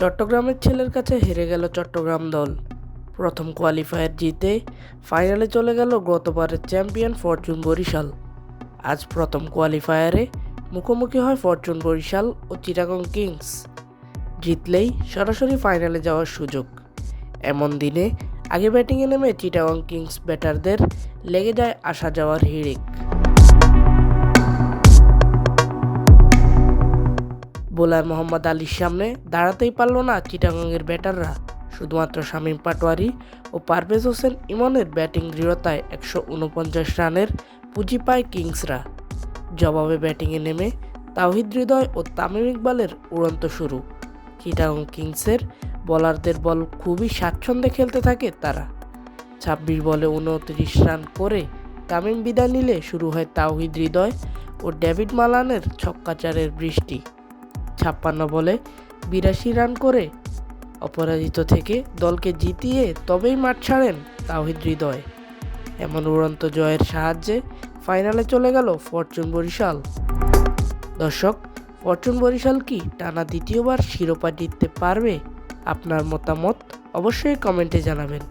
চট্টগ্রামের ছেলের কাছে হেরে গেল চট্টগ্রাম দল। প্রথম কোয়ালিফায়ার জিতে ফাইনালে চলে গেল গতবারের চ্যাম্পিয়ন ফরচুন বরিশাল। আজ প্রথম কোয়ালিফায়ারে মুখোমুখি হয় ফরচুন বরিশাল ও চিটাগং কিংস। জিতলেই সরাসরি ফাইনালে যাওয়ার সুযোগ। এমন দিনে আগে ব্যাটিংয়ে নেমে চিটাগং কিংস ব্যাটারদের লেগে যায় আসা যাওয়ার হিড়িক। বোলার মোহাম্মদ আলীর সামনে দাঁড়াতেই পারল না চিটাগংয়ের ব্যাটাররা। শুধুমাত্র শামীম পাটোয়ারি ও পারভেজ হোসেন ইমনের ব্যাটিং দৃঢ়তায় একশো উনপঞ্চাশ রানের পুঁজি পায় কিংসরা। জবাবে ব্যাটিংয়ে নেমে তাওহিদ হৃদয় ও তামিম ইকবালের উড়ন্ত শুরু। চিটাগং কিংসের বোলারদের বল খুবই স্বাচ্ছন্দ্যে খেলতে থাকে তারা। ছাব্বিশ বলে উনত্রিশ রান করে তামিম বিদায় নিলে শুরু হয় তাওহিদ হৃদয় ও ডেভিড মালানের ছক্কাচারের বৃষ্টি। ছাপ্পান্ন বলে বিরাশি রান করে অপরাজিত থেকে দলকে জিতিয়ে তবেই মাঠ ছাড়েন তাওহিদ হৃদয়। এমন উড়ন্ত জয়ের সাহায্যে ফাইনালে চলে গেল ফরচুন বরিশাল। দর্শক, ফরচুন বরিশাল কি টানা দ্বিতীয়বার শিরোপা জিততে পারবে? আপনার মতামত অবশ্যই কমেন্টে জানাবেন।